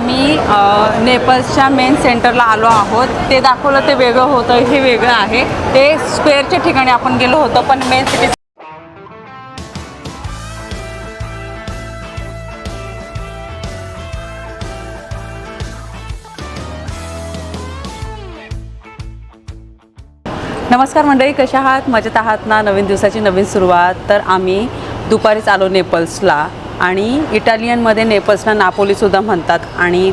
आम्ही नेपल्सच्या मेन सेंटरला आलो आहोत. ते दाखवलं ते वेगळं होतं हे वेगळं आहे. ते स्क्वेअरच्या ठिकाणी आपण गेलो होतो पण मेन सिटी नमस्कार मंडळी कशा आहात? मजेत आहात ना? नवीन दिवसाची नवीन सुरुवात. तर आम्ही दुपारीच आलो नेपल्सला आणि इटालियनमध्ये नेपल्सला नापोलीसुद्धा म्हणतात. आणि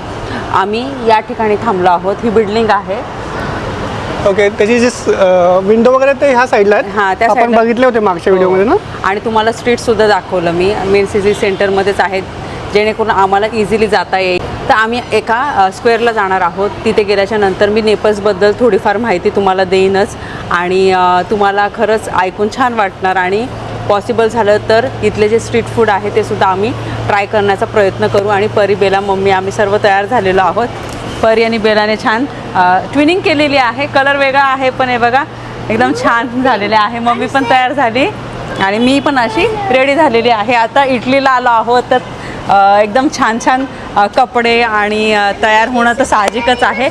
आम्ही या ठिकाणी थांबलो आहोत. ही बिल्डिंग आहे. ओके त्याची जी विंडो वगैरे ते ह्या साईडला हा, आहेत? त्या आपण. बघितले होते मागच्या व्हिडिओमध्ये ना? आणि तुम्हाला स्ट्रीटसुद्धा दाखवलं मी. मेन सिटी सेंटरमध्येच आहेत जेणेकरून आम्हाला इझिली जाता येईल. तर आम्ही एका अ, स्क्वेअरला जाणार आहोत. तिथे गेल्याच्यानंतर मी नेपल्सबद्दल थोडीफार माहिती तुम्हाला देईनच. आणि अ, तुम्हाला खरंच ऐकून छान वाटणार आणि पॉसिबल झालं तर इथले जे स्ट्रीट फूड आहे ते सुद्धा आम्ही ट्राय करण्याचा प्रयत्न करू आणि परी बेला मम्मी आम्ही सर्व तयार झालेलो आहोत. परी आणि बेलाने छान ट्विनिंग केलेली आहे. कलर वेगळा आहे पण हे बघा एकदम छान झालेले आहे. मम्मी पण तयार झाली आणि मी पण अशी रेडी झालेली आहे. आता इटलीला आलो आहोत तर एकदम छान छान कपडे आणि तयार होणं तर साहजिकच आहे.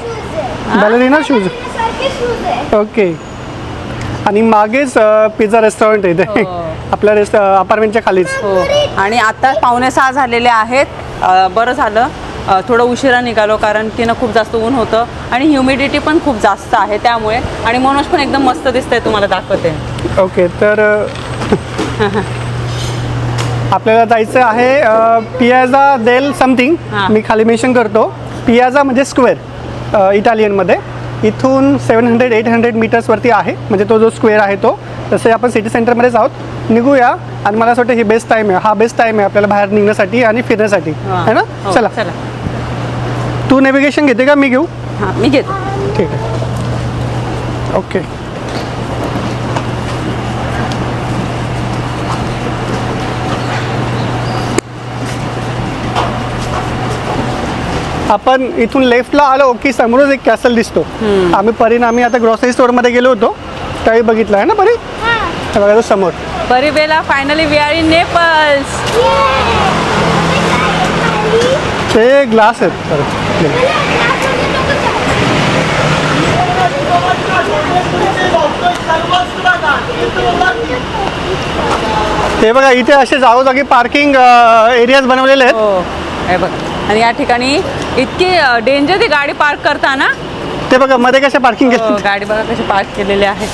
बॅलरीना शूज ओके आणि मागेच पिझ्झा रेस्टॉरंट आहे ते हो. आपल्या रेस्ट अपार्टमेंटच्या खालीच. हो. आणि आता पावणे सहा झालेले आहेत. अ, बरं झालं. अ, थोडं उशिरा निघालो कारण की ना खूप जास्त ऊन होतं आणि ह्युमिडिटी पण खूप जास्त आहे त्यामुळे. आणि मनोज पण एकदम मस्त दिसतंय तुम्हाला दाखवते. ओके तर अ, आपल्याला जायचं आहे पियाझा देल समथिंग हां. मी खाली मेन्शन करतो. पियाझा म्हणजे स्क्वेअर इटालियनमध्ये इथून सेवन हंड्रेड एट हंड्रेड मीटर्सवरती आहे. म्हणजे तो जो स्क्वेअर आहे तो. तसे आपण सिटी सेंटरमध्येच आहोत. निघूया आणि मला असं वाटतं ही बेस्ट टाईम आहे. हा बेस्ट टाईम आहे आपल्याला बाहेर निघण्यासाठी आणि फिरण्यासाठी. आहे ना? हो, चला. चला. तू नेव्हिगेशन घेते का? मी घेऊ? हां मी घेतो. ठीक आहे. ओके आपण इथून लेफ्टला आलो की समोरच एक कॅसल दिसतो. आम्ही परिणामी आता ग्रॉसरी स्टोअरमध्ये गेलो होतो. त्यावेळी बघितलं आहे ना परी? हे बघा तो समोर. परी Bela finally we are in Naples ते ग्लास आहेत. ते बघा इथे असे जागोजागी पार्किंग एरियाज बनवलेले आहेत. हो हे बघ. आणि या ठिकाणी इतकी डेंजर ती गाडी पार्क करताना. ते बघा मध्ये कसे पार्किंग हो, केले गाडी बघा कशी पार्क केलेली आहे.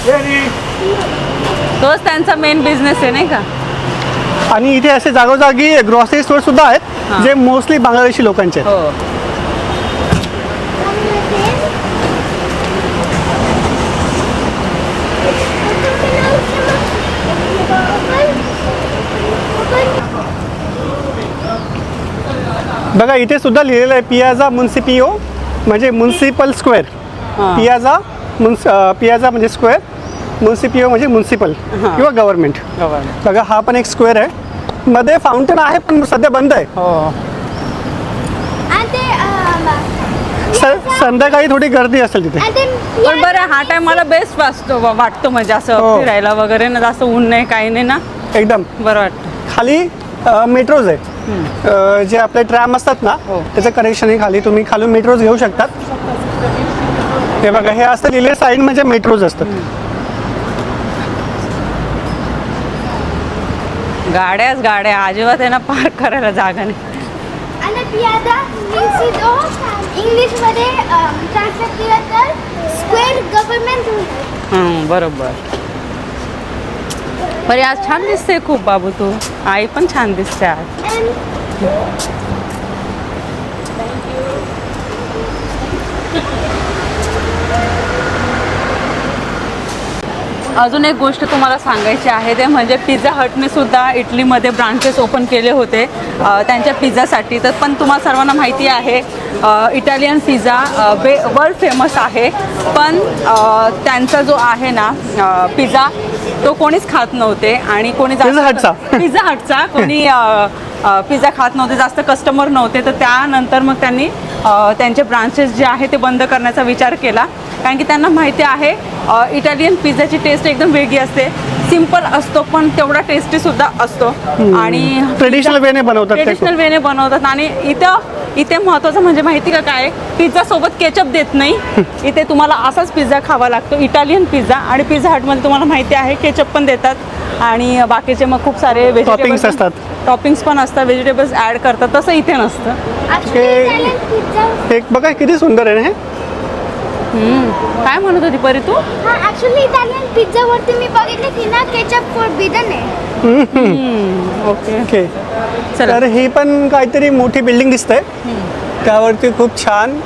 तोच त्यांचा मेन बिझनेस आहे नाही का? आणि इथे असे जागोजागी ग्रॉसरी स्टोअर सुद्धा. आहेत जे मोस्टली बांगलादेशी लोकांचे आहेत. हो. बघा इथे सुद्धा लिहिलेलं आहे पियाझा मुन्सिपिओ म्हणजे म्युन्सिपल स्क्वेअर. हां. पियाझा मुन्स अं, पियाझा म्हणजे स्क्वेअर. मुन्सिपिओ म्हणजे म्युन्सिपल हां. किंवा गव्हर्नमेंट. बघा हा पण एक स्क्वेअर आहे. मध्ये फाउंटन आहे पण सध्या बंद आहे. हो. आणि ते अं, स- संध्याकाळी थोडी गर्दी असेल तिथे. आणि ते पण बरं हा टाइम मला बेस्ट वाटतो वाटतो म्हणजे असं हो. फिरायला वगैरे ना जास्त ऊन नाही काही नाही ना. एकदम. बरं वाटतं. खाली मेट्रोज आहे. अं, जे आपले ट्रॅम असतात ना हो. त्याचं कनेक्शन आहे खाली. तुम्ही खालून मेट्रोज घेऊ शकतात. हे बघा हे असं लिहिले साईड म्हणजे मेट्रोज असतात गाड्याच गाड्या अजिबात आहे ना पार्क करायला जागा नाही. ट्रान्सलेट केलं तर स्क्वेअर गव्हर्नमेंट हं, बरोबर. बरे आज छान दिसते खूप बाबू तू. आई पण छान दिसते आज. अजून एक गोष्ट तुम्हाला सांगायची आहे ते म्हणजे पिझ्झा हटने सुद्धा इटलीमध्ये ब्रांचेस ओपन केले होते. त्यांच्या पिझ्झासाठी. तर पण तुम्हाला सर्वांना माहिती आहे इटालियन पिझ्झा बे वर्ल्ड फेमस आहे. पण त्यांचा जो आहे ना पिझ्झा तो कोणीच खात नव्हते आणि कोणी जास्त- पिझ्झा हटचा. पिझ्झा हटचा कोणी पिझ्झा खात नव्हते जास्त कस्टमर नव्हते. तर त्यानंतर मग त्यांनी त्यांचे ब्रांचेस जे आहे ते बंद करण्याचा विचार केला. कारण की त्यांना माहिती आहे इटालियन पिझ्झाची टेस्ट एकदम वेगळी असते. सिंपल असतो पण तेवढा टेस्टी सुद्धा असतो. आणि ट्रेडिशनल वेने बनवतात ट्रेडिशनल वेने बनवतात. आणि इथं इथे महत्त्वाचं म्हणजे माहिती का काय? पिझ्झा सोबत केचप देत नाही. इथे तुम्हाला असाच पिझ्झा खावा लागतो. इटालियन पिझ्झा आणि पिझ्झा हटमध्ये तुम्हाला माहिती आहे केचप पण देतात. आणि बाकीचे मग खूप सारे Toppings असतात. टॉपिंग्स पण असतात. व्हेजिटेबल्स ॲड करतात. तसं इथे नसतं. बघा किती सुंदर आहे ना काय म्हणत होती परी तू? हा ऍक्च्युली इटालियन पिझ्झा वरती मी बघितलं की ना केचप फोरबिडन आहे. ओके ओके चला. तर ही पण काहीतरी मोठी बिल्डिंग दिसते त्यावरती खूप छान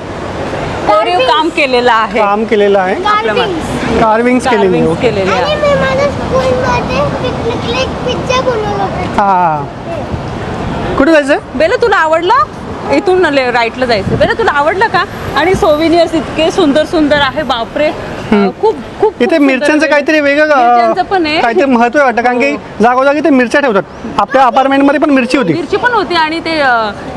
कोरीव काम केलेलं आहे. काम केलेलं आहे. कार्विंग्स कार्विंग्स केलेली Carvings आहे. केलेले आणि आहे मी माझ्या स्कूलमध्ये पिकनिकला एक पिझ्झा बनवला होता. हा. कुठे जायचं बेला तुला आवडलं? इथून ले- राईटला जायचं. बेला तुला आवडलं का? आणि सोविनियर्स इतके सुंदर सुंदर आहे बापरे. खूप खूप इथे मिरच्यांचं काहीतरी वेगळं पण आहे. काहीतरी महत्त्व वाटतं कारण की जागोजागी ते मिरच्या ठेवतात. आपल्या अपार्टमेंटमध्ये पण मिरची होती. मिरची पण होती आणि ते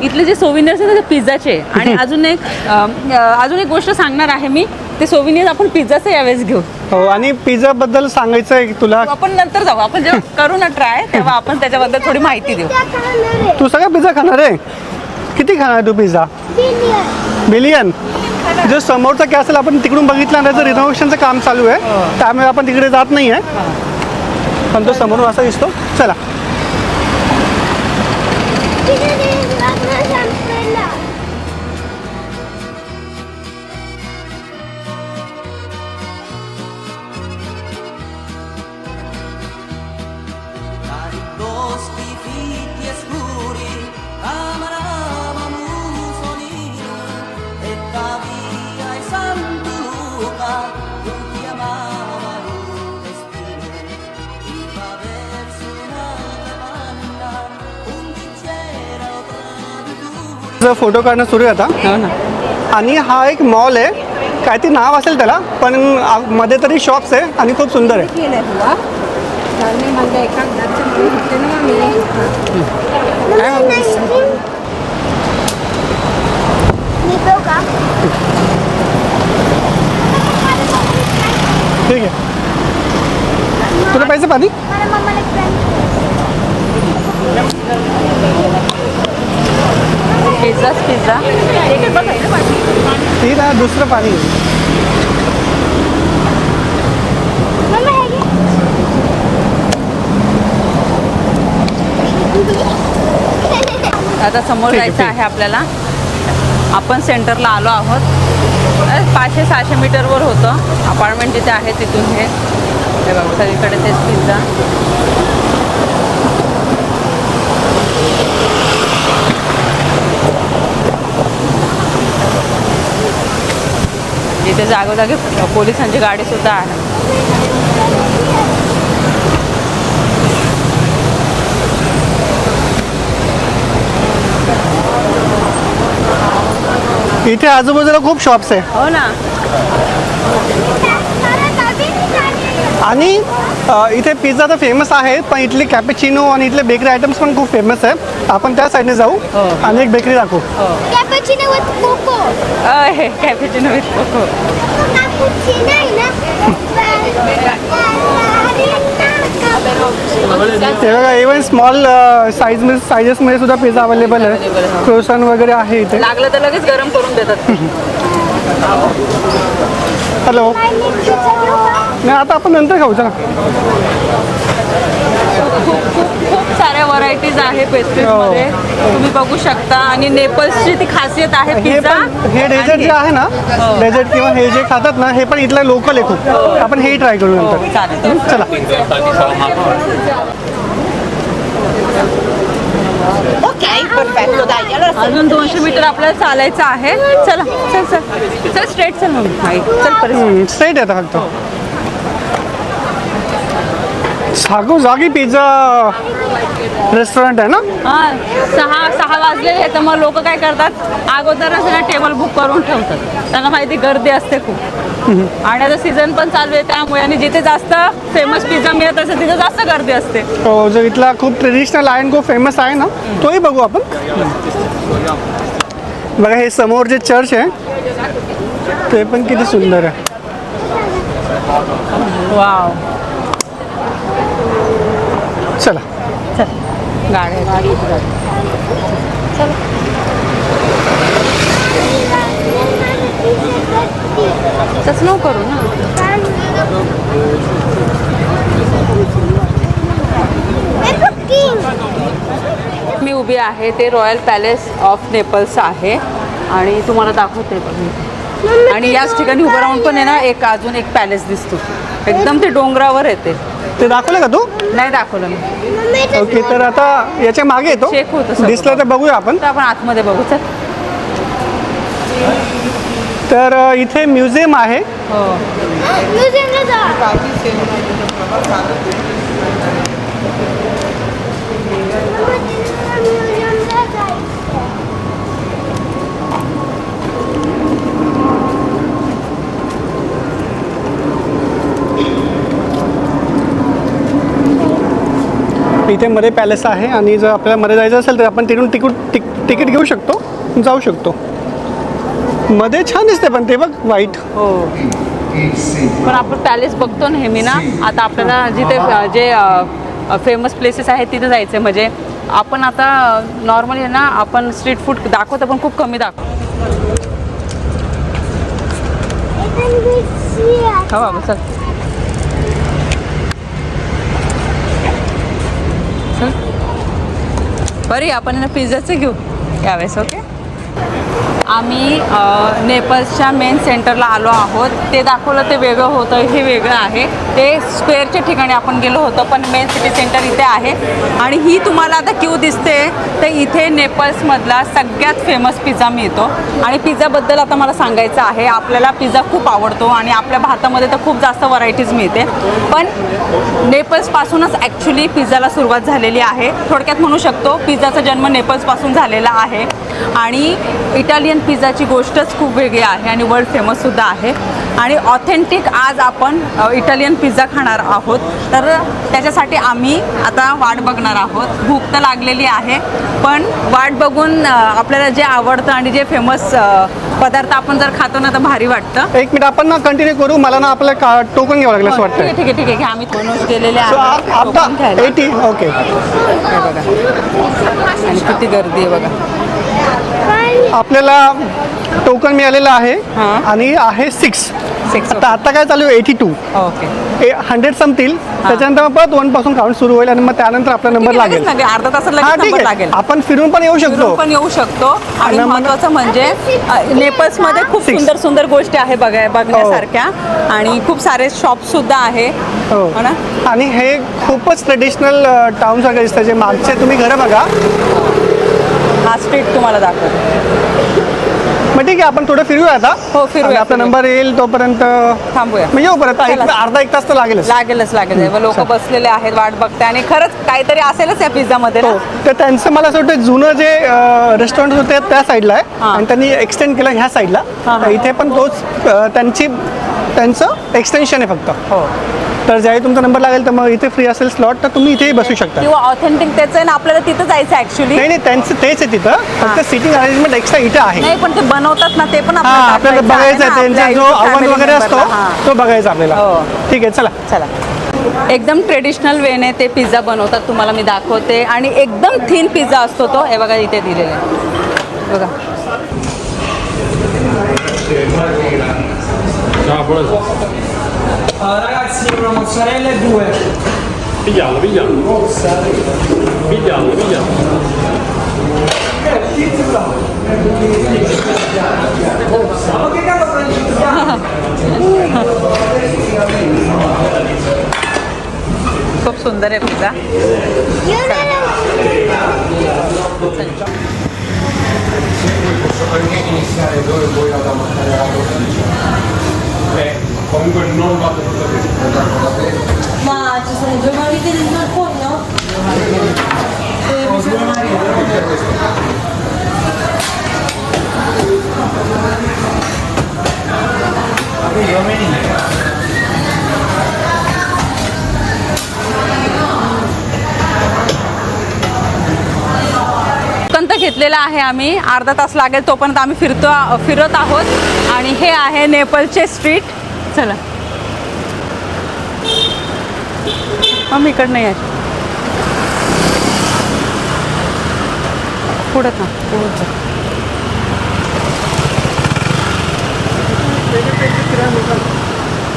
इथले जे सोविनियर्स आहेत ते पिझ्झाचे आणि अजून एक अजून एक गोष्ट सांगणार आहे मी. ते सोविनियर्स आपण पिझ्झाचे यावेळेस घेऊ. हो आणि पिझ्झा बद्दल सांगायचं आहे तुला आपण नंतर जाऊ. आपण जेव्हा करू ना ट्राय तेव्हा आपण त्याच्याबद्दल थोडी माहिती देऊ. तू सगळा पिझ्झा खाणार आहे? किती खाणार तू पिझ्झा? बिलियन बिलियन जो समोरचा कॅसल आपण तिकडून बघितला ना त्याचं रिनोव्हेशनचं काम चालू आहे. त्यामुळे आपण तिकडे जात नाही आहे पण तो समोरून असा दिसतो. चला. Traditore. फोटो काढणं सुरू आहे आता. हो ना. आणि हा एक मॉल आहे. काय ते नाव असेल त्याला पण मध्ये तरी शॉप्स आहे आणि खूप सुंदर आहे. ठीक आहे. तुला पाहिजे पाणी पिझ्झाच पिझ्झा. ती ना दुसरं पाणी. आता समोर ठीक आहे, जायचं ठीक. आहे आपल्याला. आपण सेंटरला आलो आहोत. पाचशे सहाशे मीटरवर होतं. अपार्टमेंट जिथे आहे तिथून हे. हे बघा सगळीकडे तेच पिझ्झा. इथे जागोजागी पोलिसांची गाडी सुद्धा आहे. इथे आजूबाजूला खूप शॉप्स आहे. हो ना. आणि इथे पिझ्झा तर फेमस आहे पण इथले कॅपेचिनो आणि इथले बेकरी आयटम्स पण खूप फेमस आहे. आपण त्या साईडने जाऊ हो. आणि एक बेकरी दाखवू. कॅपचिनो विथ कोको अय कॅफेचिनो विथ कोको कॅपुचिनो आहे ना ते बघा इवन स्मॉल साईज साईजेसमध्ये सुद्धा पिझ्झा अवेलेबल आहे. क्रोसन वगैरे आहे इथे. लागलं तर लगेच गरम करून देतात. हॅलो नाही आता आपण नंतर खाऊ चला. खूप साऱ्या व्हरायटीज आहे पेस्ट्रीजमध्ये तुम्ही बघू शकता. आणि नेपल्सची ती खासियत आहे हे पिझ्झा पण हे डेझर्ट जे आहे ना हो. डेझर्ट किंवा हे जे खातात ना हे पण इथलं लोकल आहे खूप. आपण हेही ट्राय करू नंतर. चालेल. चला. अजून दोनशे मीटर आपल्याला चालायचं आहे. चला चल चल. चल स्ट्रेट चल मग आई चल परत स्ट्रेट येतं फक्त जागी पिझ्झा रेस्टॉरंट आहे ना? हा सहा सहा आहेत तर मग लोक काय करतात? अगोदरच ना टेबल बुक करून ठेवतात. त्यांना माहिती गर्दी असते खूप. आणि आता सीझन पण चालू आहे त्यामुळे आणि जिथे जास्त फेमस पिझ्झा मिळत असेल तिथे जास्त गर्दी असते. तो जो इथला खूप ट्रेडिशनल आहे आणि खूप फेमस आहे ना तोही बघू आपण. बघा हे समोर जे चर्च आहे ते पण किती सुंदर आहे. वाव चला. चल. गाडी गाडी तसं नको करू ना. मी उभी आहे ते रॉयल पॅलेस ऑफ नेपल्स आहे. आणि तुम्हाला दाखवते मी. आणि याच ठिकाणी उभं राहून पण आहे ना एक अजून एक पॅलेस दिसतो. एकदम ते डोंगरावर येते ते दाखवलं का तू? नाही दाखवलं मी. ओके तर आता याच्या मागे येतो. Check होतं सगळं. दिसलं तर बघूया आपण. तर आपण आतमध्ये बघू चल. तर अ, इथे म्युझियम आहे. हो. म्युझियमला जा. इथे मध्ये पॅलेस आहे आणि जर आपल्याला मध्ये जायचं असेल तर आपण तिथून तिकीट तिक तिकीट घेऊ शकतो जाऊ शकतो. मध्ये छान दिसते पण ते बघ व्हाईट हो. पण आपण पॅलेस बघतो नेहमी ना. आता आपल्याला जिथे जे फेमस प्लेसेस आहेत तिथे जायचं आहे म्हणजे आपण आता नॉर्मली ना आपण स्ट्रीट फूड दाखवतो पण खूप कमी दाखवतो. हा बाबा चल. चल बरी आपण आहे ना पिझ्झाचं घेऊ यावेळेस ओके आम्ही नेपल्सच्या मेन सेंटरला आलो आहोत. ते दाखवलं ते वेगळं होतं हे वेगळं आहे. ते स्क्वेअरच्या ठिकाणी आपण गेलो होतो पण मेन सिटी सेंटर इथे आहे. आणि ही तुम्हाला आता क्यू दिसते तर इथे नेपल्समधला सगळ्यात फेमस पिझ्झा मिळतो. आणि पिझ्झाबद्दल आता मला सांगायचं आहे आपल्याला पिझ्झा खूप आवडतो आणि आपल्या भारतामध्ये तर खूप जास्त व्हरायटीज मिळते. पण नेपल्सपासूनच ॲक्च्युली पिझ्झाला सुरुवात झालेली आहे. थोडक्यात म्हणू शकतो पिझ्झाचा जन्म नेपल्सपासून झालेला आहे. आणि इटालियन पिझ्झाची गोष्टच खूप वेगळी आहे आणि वर्ल्ड फेमससुद्धा आहे. आणि ऑथेंटिक आज आपण इटालियन पिझ्झा खाणार आहोत. तर त्याच्यासाठी आम्ही आता वाट बघणार आहोत. भूक तर लागलेली आहे पण वाट बघून आपल्याला जे आवडतं आणि जे फेमस पदार्थ आपण जर खातो ना तर भारी वाटतं. एक मिनिट आपण ना कंटिन्यू करू. मला ना आपलं का टोकन घ्यावं लागलं असं ठीक आहे वाटतंय. ठीक आहे ठीक आहे आम्ही गेलेले So, आहे. ओके हे बघा. आणि किती गर्दी आहे बघा. आपल्याला टोकन मिळालेलं आहे हां. आणि आहे सिक्स Six, आता आता काय चालू आहे? एटी टू ओके हंड्रेड संपतील त्याच्यानंतर मग परत वनपासून काउंट सुरू होईल आणि मग त्यानंतर आपला नंबर लागेल. अर्धा तासात हा लगेच ठीक नंबर आहे. लागेल. आपण फिरून पण येऊ शकतो. पण येऊ शकतो. आणि आणि मग- महत्वाचं म्हणजे अ, नेपल्समध्ये खूप Six. सुंदर सुंदर गोष्टी आहे बघाय बघण्यासारख्या. आणि खूप सारे शॉप सुद्धा आहे. हो. हो ना? आणि हे खूपच ट्रेडिशनल टाउन सारखं दिसतं जे मागचे तुम्ही घरं बघा. हा स्ट्रीट तुम्हाला दाखवतो. मग ठीक आहे आपण थोडं फिरूया आता. हो, फिरूया, आपला. नंबर येईल तोपर्यंत. थांबूया. मग येऊ परत. अर्धा एक तास तर लागेलच. लागेलच लागेल लोक. बसलेले आहेत वाट बघते आणि खरंच काहीतरी असेलच या पिझ्झा मध्ये हो तर त्यांचं मला असं वाटतं जुनं जे रेस्टॉरंट होते त्या साईडला आहे. आणि त्यांनी एक्सटेंड केलं ह्या साईडला. इथे पण तोच त्यांची त्यांचं एक्सटेन्शन आहे फक्त. हो. तर ज्यावेळी तुमचा नंबर लागेल तर मग इथे फ्री असेल स्लॉट तर तुम्ही इथेही बसू शकता. किंवा ऑथेंटिक त्याचं आहे ना आपल्याला तिथं जायचं ऍक्च्युली नाही नाही त्यांचं तेच आहे तिथं. फक्त सिटिंग अरेंजमेंट एक्स्ट्रा इथे आहे. नाही पण ते बनवतात ना ते पण हा आपल्याला दाखवायचं आहे बघायचं ना, आहे त्यांचा आपल्या जो आव्हान वगैरे member असतो ला. हां. तो बघायचा आपल्याला. हो. ठीक आहे चला. चला. एकदम ट्रेडिशनल वेने ते पिझ्झा बनवतात तुम्हाला मी दाखवते. आणि एकदम थिन पिझ्झा असतो तो. हे बघा इथे दिलेले आहे. बघा. ragazzi, una mozzarella e due. Piglialo, piglialo. Piglialo, piglialo. Ma che cazzo prendi? खूप सुंदर आहे pizza Comunque non vado Ma ci sono due mariti dentro al forno? कंत घेतलेला आहे आम्ही अर्धा तास लागेल तोपर्यंत आम्ही फिरतो फिरत आहोत आणि हे आहे नेपलचे स्ट्रीट चला. मग इकडनं आहे पुढं का पुढं जा.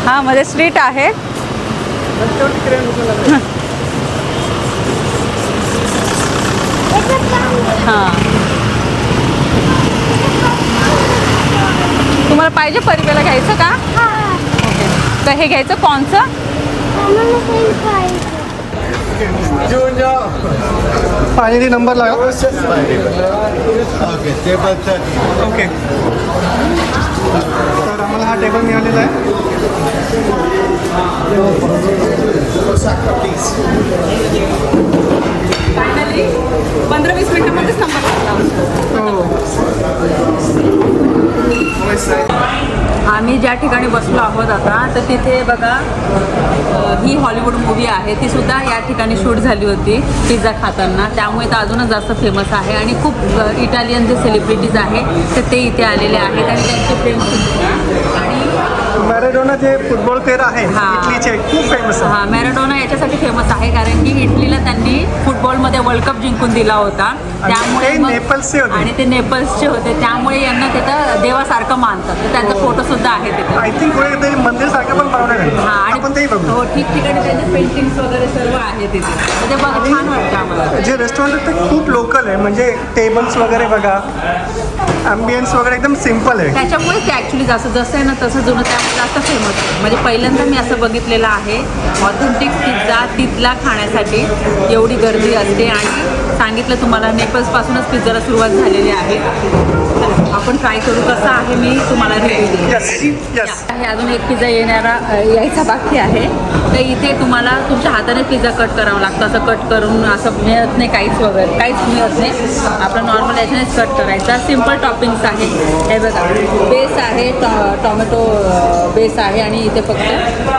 हां मध्ये स्ट्रीट आहे. हां. तुम्हाला पाहिजे परिवेला घ्यायचं का? तर हे घ्यायचं कोणचं फायनली नंबर लागा ओके तर आम्हाला हा टेबल मिळालेला आहे. फायनली पंधरा वीस मिनिटामध्येच नंबर आम्ही ज्या ठिकाणी बसलो आहोत आता तर तिथे बघा ही हॉलिवूड मूवी आहे. ती सुद्धा या ठिकाणी शूट झाली होती पिझ्झा खाताना. त्यामुळे तर अजूनच जास्त फेमस आहे. आणि खूप इटालियन जे सेलिब्रिटीज आहे तर ते इथे आलेले आहेत. आणि त्यांचे फ्रेंड्स आणि मॅरेडोना जे फुटबॉल प्लेअर आहे हा. इटलीचे खूप फेमस आहे हा मॅराडोना याच्यासाठी फेमस आहे कारण की इटलीला त्यांनी फुटबॉलमध्ये वर्ल्ड कप जिंकून दिला होता. आणि त्यामुळे ते मग- नेपल्सचे होते. आणि ते नेपल्सचे होते. त्यामुळे यांना तिथं देवासारखं मानतात. तर त्यांचा फोटो सुद्धा आहे तिथे. आय थिंक ते मंदिर सारखं पण बनवलं हा आहे आणि आपण तेही बघू. हो ठिकठिकाणी त्यांचे पेंटिंग्स वगैरे सर्व आहे तिथे. ते बघा छान वाटतं आम्हाला. जे रेस्टॉरंट आहे ते खूप लोकल आहे. म्हणजे टेबल्स वगैरे बघा ॲम्बियन्स वगैरे एकदम सिंपल आहे. त्याच्यामुळे ते ॲक्च्युली जास्त जसं आहे ना तसं जुनं त्यामुळे जास्त फेमस आहे. म्हणजे पहिल्यांदा मी असं बघितलेलं आहे ऑथेंटिक पिझ्झा तिथला खाण्यासाठी. एवढी गर्दी असते आणि सांगितलं तुम्हाला नेपल्सपासूनच पिझ्झाला सुरुवात झालेली आहे. आपण ट्राय करू कसं आहे मी तुम्हाला रिव्ह्यू अजून एक पिझ्झा येणारा यायचा बाकी आहे. तर इथे तुम्हाला तुमच्या हाताने पिझ्झा कट करावा लागतो. असं कट करून असं मिळत नाही काहीच वगैरे काहीच मिळत नाही. आपलं नॉर्मल याच्यानेच कट करायचा. सिंपल टॉपिंग्स आहे. हे बघा बेस आहे टॉ टॉमॅटो बेस आहे आणि इथे फक्त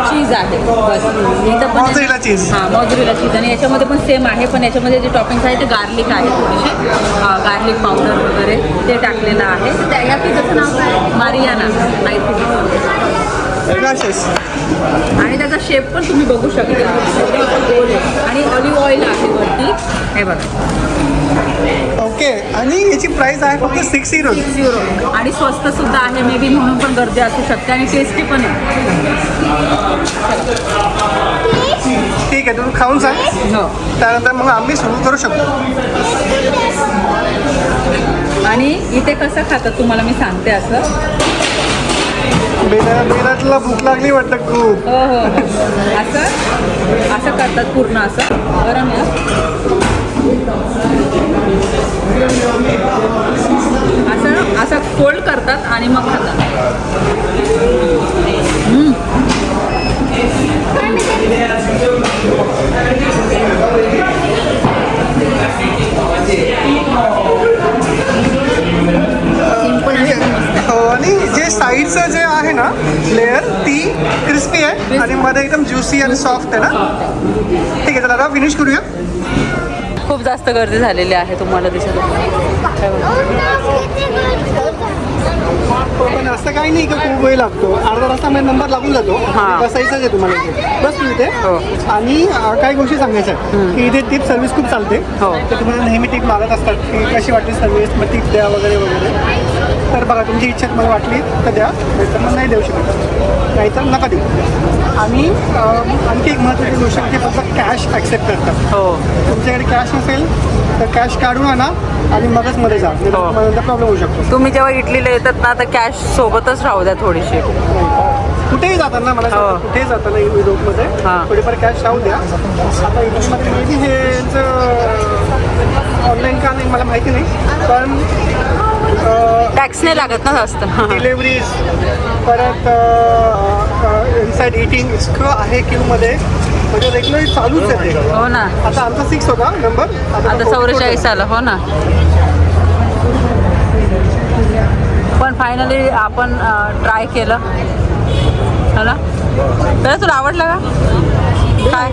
चीज आहे. बस. इथं cheese. हां मॉझरेला चीज आणि याच्यामध्ये पण सेम आहे पण याच्यामध्ये जे टॉपिंग्स आहे ते गार्लिक आहे थोडेसे. गार्लिक पावडर वगैरे ते टाकलेलं आहे. तर त्या या पिझ्झाचं नाव काय आहे? मारियाना ग्राशेस आणि त्याचा शेप पण तुम्ही बघू शकता. आहे. आणि ऑलिव्ह ऑइल आहे वरती. हे बघा. ओके आणि याची प्राइस आहे फक्त सिक्स युरो सिक्स युरो आणि स्वस्त सुद्धा आहे मे बी म्हणून पण गर्दी असू शकते आणि टेस्टी पण आहे. ठीक आहे तुम्ही खाऊन सांग. त्यानंतर मग आम्ही सुरू करू शकतो. आणि इथे कसं खातात तुम्हाला मी सांगते असं. भूक लागली वाटतं खूप. हो हो हो. असं? असं करतात पूर्ण असं. गरम आहे असं असं फोल्ड करतात आणि मग खातात. जे साईडचं जे आहे ना लेअर ती क्रिस्पी आहे आणि मध्ये एकदम ज्युसी आणि सॉफ्ट आहे ना. ठीक आहे चला आता फिनिश करूया. खूप जास्त गर्दी झालेली आहे तुम्हाला दिसत. पण असं काही नाही की खूप वेळ लागतो. अर्धा तासामध्ये नंबर लागून जातो. हां. बसायचंच आहे तुम्हाला इथे. बस तू इथे. हो. आणि काही गोष्टी सांगायच्या आहेत. की इथे टिप सर्व्हिस खूप चालते. हो. ते तुम्हाला नेहमी टिप मागत असतात की कशी वाटली सर्व्हिस मग टिप द्या वगैरे वगैरे. तर बघा तुमची इच्छा तुम्हाला वाटली तर द्या. नाहीतर मग नाही देऊ शकत. नाहीतर नका देऊ. आणि आणखी एक महत्त्वाची गोष्ट की फक्त कॅश ॲक्सेप्ट करतात. हो. तुमच्याकडे कॅश नसेल तर कॅश काढून आणा आणि मगच मध्ये जा. हो. तुम्हाला प्रॉब्लेम होऊ शकतो. तुम्ही जेव्हा इडलीला येतात ना तर कॅश सोबतच राहू द्या थोडीशी. कुठेही जाताना मला हो. कुठेही जाताना युरोपमध्ये हां. थोडीफार कॅश राहू द्या. आता युरोपमध्ये मे बी हे ऑनलाईन का नाही मला माहिती नाही. पण टॅक्स नाही लागत ना जास्त. डिलेवरीज परत इनसाईड इटिंग इतकं आहे क्यूमध्ये म्हणजे रेग्युलर चालूच आहे ते. हो ना. आता आमचा सिक्स होता नंबर आता चौवेचाळीस आलं हो ना. पण फायनली आपण ट्राय केलं. हो ना? तर तुला आवडलं का? काय